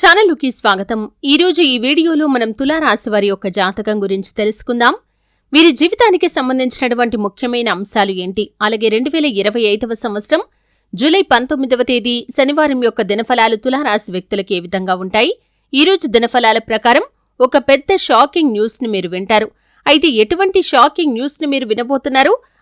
ఛానలుకి స్వాగతం. ఈరోజు ఈ వీడియోలో మనం తులారాశి వారి యొక్క జాతకం గురించి తెలుసుకుందాం. వీరి జీవితానికి సంబంధించినటువంటి ముఖ్యమైన అంశాలు ఏంటి? అలాగే రెండు వేల ఇరవై ఐదవ సంవత్సరం జూలై పంతొమ్మిదవ తేదీ శనివారం యొక్క దినఫలాలు తులారాశి వ్యక్తులకు ఏ విధంగా ఉంటాయి? ఈరోజు దినఫలాల ప్రకారం ఒక పెద్ద షాకింగ్ న్యూస్ను మీరు వింటారు. అయితే ఎటువంటి షాకింగ్ న్యూస్ను మీరు వినబోతున్నారు?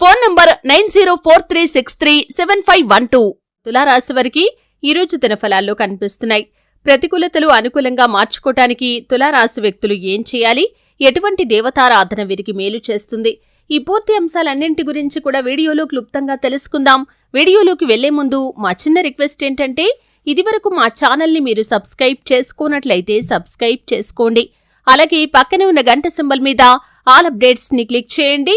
Phone number nine zero four three six three seven five one two. తులారాశి వారికి ఈరోజు దినఫలాల్లో కనిపిస్తున్నాయి. ప్రతికూలతలు అనుకూలంగా మార్చుకోటానికి తులారాశి వ్యక్తులు ఏం చేయాలి? ఎటువంటి దేవతారాధన వీరికి మేలు చేస్తుంది? ఈ పూర్తి అంశాలన్నింటి గురించి కూడా వీడియోలో క్లుప్తంగా తెలుసుకుందాం. వీడియోలోకి వెళ్ళే ముందు మా చిన్న రిక్వెస్ట్ ఏంటంటే ఇదివరకు మా ఛానల్ని మీరు సబ్స్క్రైబ్ చేసుకోనట్లయితే సబ్స్క్రైబ్ చేసుకోండి. అలాగే పక్కనే ఉన్న గంట సింబల్ మీద ఆల్ అప్డేట్స్ని క్లిక్ చేయండి.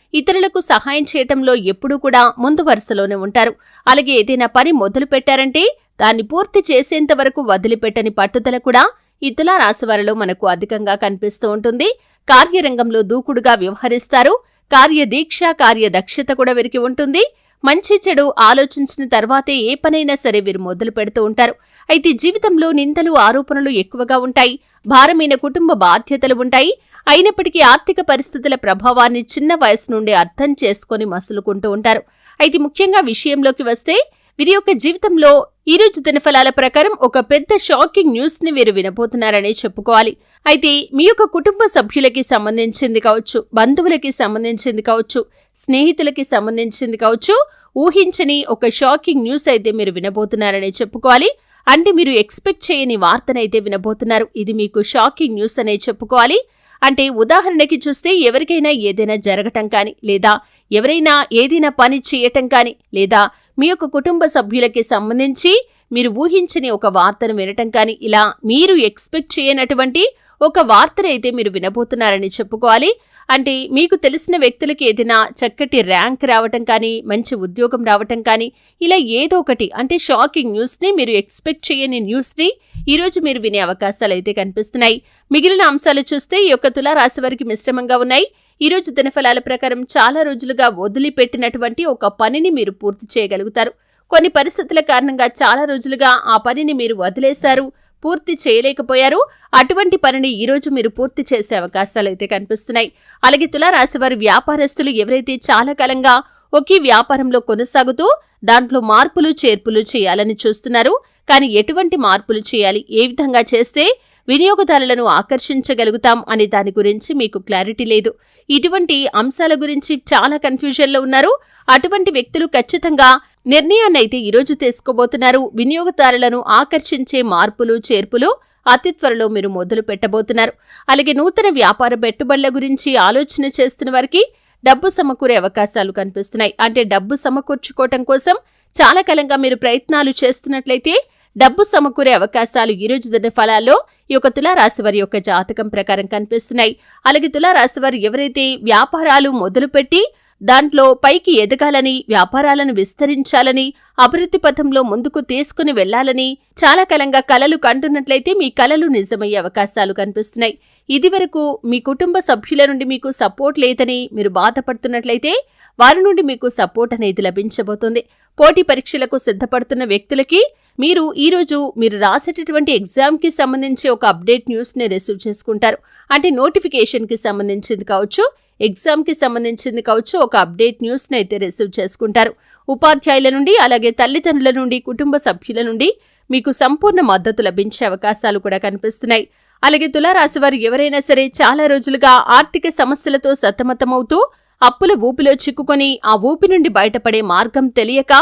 ఇతరులకు సహాయం చేయటంలో ఎప్పుడూ కూడా ముందు వరుసలోనే ఉంటారు. అలాగే ఏదైనా పని మొదలు పెట్టారంటే దాన్ని పూర్తి చేసేంత వరకు వదిలిపెట్టని పట్టుదల కూడా ఈ తులారాశి మనకు అధికంగా కనిపిస్తూ ఉంటుంది. కార్యరంగంలో దూకుడుగా వ్యవహరిస్తారు. కార్యదీక్ష కార్యదక్షత కూడా వీరికి ఉంటుంది. మంచి చెడు ఆలోచించిన తర్వాతే ఏ పనైనా సరే వీరు మొదలు పెడుతూ ఉంటారు. అయితే జీవితంలో నిందలు ఆరోపణలు ఎక్కువగా ఉంటాయి. భారమైన కుటుంబ బాధ్యతలు ఉంటాయి. అయినప్పటికీ ఆర్థిక పరిస్థితుల ప్రభావాన్ని చిన్న వయసు నుండి అర్థం చేసుకుని మసులుకుంటూ ఉంటారు. అయితే ముఖ్యంగా విషయంలోకి వస్తే వీరి యొక్క జీవితంలో ఈ రోజు దినఫలాల ప్రకారం ఒక పెద్ద షాకింగ్ న్యూస్ని వీరు వినబోతున్నారనే చెప్పుకోవాలి. అయితే మీ యొక్క కుటుంబ సభ్యులకి సంబంధించింది కావచ్చు బంధువులకి సంబంధించింది కావచ్చు స్నేహితులకి సంబంధించింది కావచ్చు ఊహించని ఒక షాకింగ్ న్యూస్ అయితే మీరు వినబోతున్నారనే చెప్పుకోవాలి. అంటే మీరు ఎక్స్పెక్ట్ చేయని వార్తనైతే వినబోతున్నారు. ఇది మీకు షాకింగ్ న్యూస్ అనే చెప్పుకోవాలి. అంటే ఉదాహరణకి చూస్తే ఎవరికైనా ఏదైనా జరగటం కానీ లేదా ఎవరైనా ఏదైనా పని చేయటం కానీ లేదా మీ యొక్క కుటుంబ సభ్యులకి సంబంధించి మీరు ఊహించని ఒక వార్తను వినటం కానీ ఇలా మీరు ఎక్స్పెక్ట్ చేయనటువంటి ఒక వార్తనైతే మీరు వినబోతున్నారని చెప్పుకోవాలి. అంటే మీకు తెలిసిన వ్యక్తులకి ఏదైనా చక్కటి ర్యాంక్ రావటం కానీ మంచి ఉద్యోగం రావటం కానీ ఇలా ఏదో ఒకటి అంటే షాకింగ్ న్యూస్ని మీరు ఎక్స్పెక్ట్ చేయని న్యూస్ని ఈరోజు మీరు వినే అవకాశాలు అయితే కనిపిస్తున్నాయి. మిగిలిన అంశాలు చూస్తే ఈ యొక్క తులారాశి వారికి మిశ్రమంగా ఉన్నాయి. ఈ రోజు దినఫలాల ప్రకారం చాలా రోజులుగా వదిలిపెట్టినటువంటి ఒక పనిని మీరు పూర్తి చేయగలుగుతారు. కొన్ని పరిస్థితుల కారణంగా చాలా రోజులుగా ఆ పనిని మీరు వదిలేశారు. పూర్తి చేయలేకపోయారు. అటువంటి పనిని ఈరోజు మీరు పూర్తి చేసే అవకాశాలు అయితే కనిపిస్తున్నాయి. అలాగే తులారాశి వారి వ్యాపారస్తులు ఎవరైతే చాలా కాలంగా ఒకే వ్యాపారంలో కొనసాగుతూ దాంట్లో మార్పులు చేర్పులు చేయాలని చూస్తున్నారు. కానీ ఎటువంటి మార్పులు చేయాలి ఏ విధంగా చేస్తే వినియోగదారులను ఆకర్షించగలుగుతాం అనే దాని గురించి మీకు క్లారిటీ లేదు. ఇటువంటి అంశాల గురించి చాలా కన్ఫ్యూజన్లో ఉన్నారు. అటువంటి వ్యక్తులు ఖచ్చితంగా నిర్ణయాన్ని అయితే ఈరోజు తీసుకోబోతున్నారు. వినియోగదారులను ఆకర్షించే మార్పులు చేర్పులు అతి త్వరలో మీరు మొదలు పెట్టబోతున్నారు. అలాగే నూతన వ్యాపార పెట్టుబడుల గురించి ఆలోచన చేస్తున్న వారికి డబ్బు సమకూరే అవకాశాలు కనిపిస్తున్నాయి. అంటే డబ్బు సమకూర్చుకోవటం కోసం చాలా కాలంగా మీరు ప్రయత్నాలు చేస్తున్నట్లయితే డబ్బు సమకూరే అవకాశాలు ఈ రోజు దిన ఫలాల్లో ఈ యొక్క తులారాశి వారి యొక్క జాతకం ప్రకారం కనిపిస్తున్నాయి. అలాగే తులారాశి వారు ఎవరైతే వ్యాపారాలు మొదలుపెట్టి దాంట్లో పైకి ఎదగాలని వ్యాపారాలను విస్తరించాలని అభివృద్ధి పథంలో ముందుకు తీసుకుని వెళ్ళాలని చాలా కాలంగా కలలు కంటున్నట్లయితే మీ కలలు నిజమయ్యే అవకాశాలు కనిపిస్తున్నాయి. ఇదివరకు మీ కుటుంబ సభ్యుల నుండి మీకు సపోర్ట్ లేదని మీరు బాధపడుతున్నట్లయితే వారి నుండి మీకు సపోర్ట్ అనేది లభించబోతుంది. పోటీ పరీక్షలకు సిద్ధపడుతున్న వ్యక్తులకి మీరు ఈరోజు మీరు రాసేటటువంటి ఎగ్జామ్కి సంబంధించి ఒక అప్డేట్ న్యూస్ని రిసీవ్ చేసుకుంటారు. అంటే నోటిఫికేషన్కి సంబంధించింది కావచ్చు ఎగ్జామ్కి సంబంధించింది కావచ్చు ఒక అప్డేట్ న్యూస్ని అయితే రిసీవ్ చేసుకుంటారు. ఉపాధ్యాయుల నుండి అలాగే తల్లిదండ్రుల నుండి కుటుంబ సభ్యుల నుండి మీకు సంపూర్ణ మద్దతు లభించే అవకాశాలు కూడా కనిపిస్తున్నాయి. అలాగే తులారాశి వారు ఎవరైనా సరే చాలా రోజులుగా ఆర్థిక సమస్యలతో సతమతమవుతూ అప్పుల ఊపిలో చిక్కుకొని ఆ ఊపి నుండి బయటపడే మార్గం తెలియక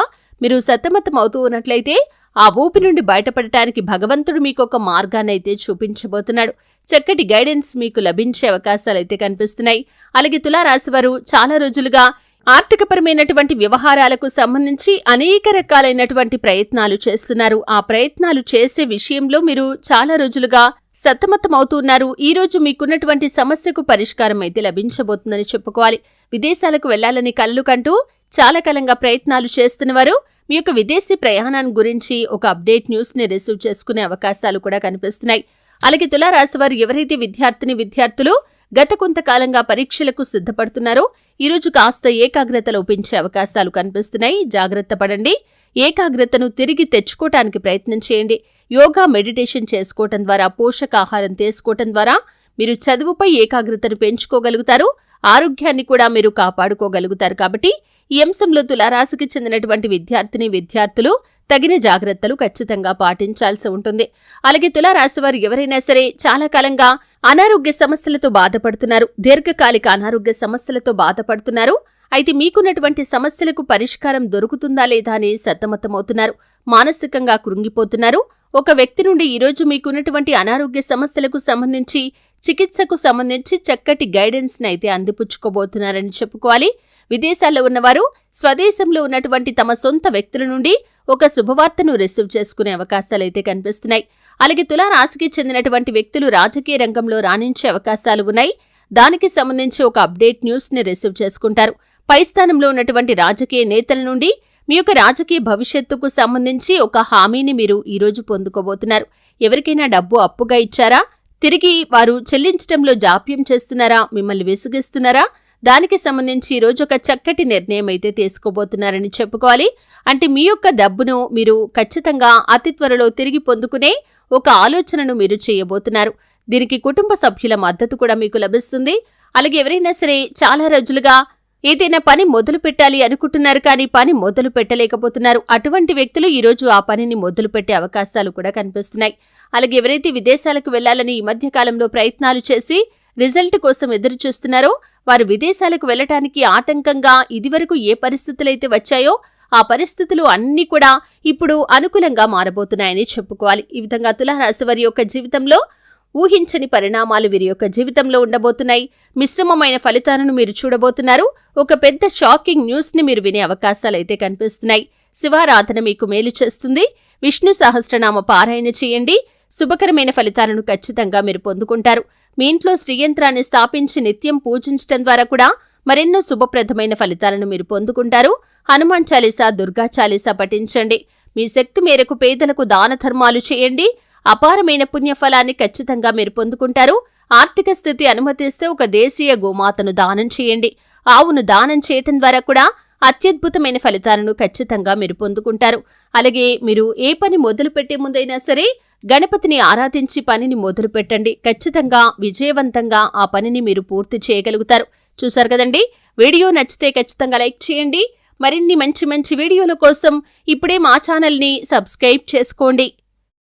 మీరు సతమతమవుతూ ఉన్నట్లయితే ఆ ఊపి నుండి బయటపడటానికి భగవంతుడు మీకొక మార్గాన్నైతే మార్గాన్ని అయితే చూపించబోతున్నాడు. చక్కటి గైడెన్స్ మీకు లభించే అవకాశాలు అయితే కనిపిస్తున్నాయి. అలాగే తులారాశి వారు చాలా రోజులుగా ఆర్థికపరమైనటువంటి వ్యవహారాలకు సంబంధించి అనేక రకాలైనటువంటి ప్రయత్నాలు చేస్తున్నారు. ఆ ప్రయత్నాలు చేసే విషయంలో మీరు చాలా రోజులుగా సతమతమవుతున్నారు. ఈ రోజు మీకున్నటువంటి సమస్యకు పరిష్కారం అయితే లభించబోతుందని చెప్పుకోవాలి. విదేశాలకు వెళ్ళాలని కళ్ళు కంటూ చాలా కాలంగా ప్రయత్నాలు చేస్తున్నవారు మీ యొక్క విదేశీ ప్రయాణాన్ని గురించి ఒక అప్డేట్ న్యూస్ని రిసీవ్ చేసుకునే అవకాశాలు కూడా కనిపిస్తున్నాయి. అలాగే తులారాశి వారు ఎవరైతే విద్యార్థిని విద్యార్థులు గత కొంతకాలంగా పరీక్షలకు సిద్ధపడుతున్నారో ఈరోజు కాస్త ఏకాగ్రత లోపించే అవకాశాలు కనిపిస్తున్నాయి. జాగ్రత్త పడండి. ఏకాగ్రతను తిరిగి తెచ్చుకోవటానికి ప్రయత్నం చేయండి. యోగా మెడిటేషన్ చేసుకోవటం ద్వారా పోషకాహారం తీసుకోవటం ద్వారా మీరు చదువుపై ఏకాగ్రతను పెంచుకోగలుగుతారు. ఆరోగ్యాన్ని కూడా మీరు కాపాడుకోగలుగుతారు కాబట్టి ఈ అంశంలో తులారాశికి చెందినటువంటి విద్యార్థిని విద్యార్థులు తగిన జాగ్రత్తలు ఖచ్చితంగా పాటించాల్సి ఉంటుంది. అలాగే తులారాశి వారు ఎవరైనా సరే చాలా కాలంగా అనారోగ్య సమస్యలతో బాధపడుతున్నారు. దీర్ఘకాలిక అనారోగ్య సమస్యలతో బాధపడుతున్నారు. అయితే మీకున్నటువంటి సమస్యలకు పరిష్కారం దొరుకుతుందా లేదా అని సతమతమవుతున్నారు. మానసికంగా కృంగిపోతున్నారు. ఒక వ్యక్తి నుండి ఈరోజు మీకున్నటువంటి అనారోగ్య సమస్యలకు సంబంధించి చికిత్సకు సంబంధించి చక్కటి గైడెన్స్ అయితే అందిపుచ్చుకోబోతున్నారని చెప్పుకోవాలి. విదేశాల్లో ఉన్నవారు స్వదేశంలో ఉన్నటువంటి తమ సొంత వ్యక్తుల నుండి ఒక శుభవార్తను రిసీవ్ చేసుకునే అవకాశాలైతే కనిపిస్తున్నాయి. అలాగే తులారాశికి చెందినటువంటి వ్యక్తులు రాజకీయ రంగంలో రాణించే అవకాశాలు ఉన్నాయి. దానికి సంబంధించి ఒక అప్డేట్ న్యూస్ని రిసీవ్ చేసుకుంటారు. పై స్థానంలో ఉన్నటువంటి రాజకీయ నేతల నుండి మీ యొక్క రాజకీయ భవిష్యత్తుకు సంబంధించి ఒక హామీని మీరు ఈరోజు పొందుకోబోతున్నారు. ఎవరికైనా డబ్బు అప్పుగా ఇచ్చారా? తిరిగి వారు చెల్లించడంలో జాప్యం చేస్తున్నారా? మిమ్మల్ని విసుగిస్తున్నారా? దానికి సంబంధించి ఈరోజు ఒక చక్కటి నిర్ణయం అయితే తీసుకోబోతున్నారని చెప్పుకోవాలి. అంటే మీ యొక్క డబ్బును మీరు ఖచ్చితంగా అతి త్వరలో తిరిగి పొందుకునే ఒక ఆలోచనను మీరు చేయబోతున్నారు. దీనికి కుటుంబ సభ్యుల మద్దతు కూడా మీకు లభిస్తుంది. అలాగే ఎవరైనా సరే చాలా రోజులుగా ఏదైనా పని మొదలు పెట్టాలి అనుకుంటున్నారు కానీ పని మొదలు పెట్టలేకపోతున్నారు. అటువంటి వ్యక్తులు ఈరోజు ఆ పనిని మొదలు పెట్టే అవకాశాలు కూడా కనిపిస్తున్నాయి. అలాగే ఎవరైతే విదేశాలకు వెళ్ళాలని ఈ మధ్య కాలంలో ప్రయత్నాలు చేసి రిజల్ట్ కోసం ఎదురు చూస్తున్నారో వారు విదేశాలకు వెళ్ళటానికి ఆటంకంగా ఇదివరకు ఏ పరిస్థితులైతే వచ్చాయో ఆ పరిస్థితులు అన్నీ కూడా ఇప్పుడు అనుకూలంగా మారబోతున్నాయని చెప్పుకోవాలి. ఈ విధంగా తులారాశి వారి యొక్క జీవితంలో ఊహించని పరిణామాలు వీరి యొక్క జీవితంలో ఉండబోతున్నాయి. మిశ్రమమైన ఫలితాలను మీరు చూడబోతున్నారు. ఒక పెద్ద షాకింగ్ న్యూస్ని మీరు వినే అవకాశాలైతే కనిపిస్తున్నాయి. శివారాధన మీకు మేలు చేస్తుంది. విష్ణు సహస్రనామ పారాయణ చేయండి. శుభకరమైన ఫలితాలను ఖచ్చితంగా మీరు పొందుకుంటారు. మీ ఇంట్లో శ్రీయంత్రాన్ని స్థాపించి నిత్యం పూజించడం ద్వారా కూడా మరెన్నో శుభప్రదమైన ఫలితాలను మీరు పొందుకుంటారు. హనుమాన్ చాలీసా దుర్గా చాలీసా పఠించండి. మీ శక్తి మేరకు పేదలకు దాన ధర్మాలు చేయండి. అపారమైన పుణ్యఫలాన్ని ఖచ్చితంగా మీరు పొందుకుంటారు. ఆర్థిక స్థితి అనుమతిస్తే ఒక దేశీయ గోమాతను దానం చేయండి. ఆవును దానం చేయటం ద్వారా కూడా అత్యద్భుతమైన ఫలితాలను ఖచ్చితంగా మీరు పొందుకుంటారు. అలాగే మీరు ఏ పని మొదలు పెట్టే ముందైనా సరే గణపతిని ఆరాధించి పనిని మొదలు పెట్టండి ఖచ్చితంగా విజయవంతంగా ఆ పనిని మీరు పూర్తి చేయగలుగుతారు. చూసారు కదండి? వీడియో నచ్చితే ఖచ్చితంగా లైక్ చేయండి. మరిన్ని మంచి మంచి వీడియోల కోసం ఇప్పుడే మా ఛానల్ని సబ్స్క్రైబ్ చేసుకోండి.